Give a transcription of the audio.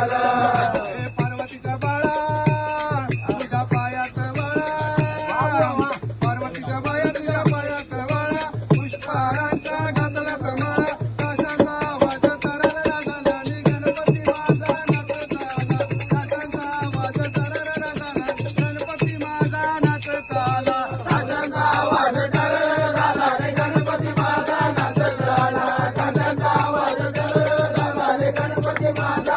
हे पार्वतीचा बाळा तुझ्या पायात बाळा. पार्वतीच्या बाया तुझ्या पायात बाळा पुष्पारांच्या घातल्यात माळा. काशाचा आवाज तरररा झाला आणि गणपती माझा नाचत आला. काशाचा आवाज तरररा झाला गणपती माझा नाचत आला. काशाचा आवाज तरररा झाला रे गणपती माझा नाचत आला. काशाचा आवाज तरररा झाला रे गणपती माझा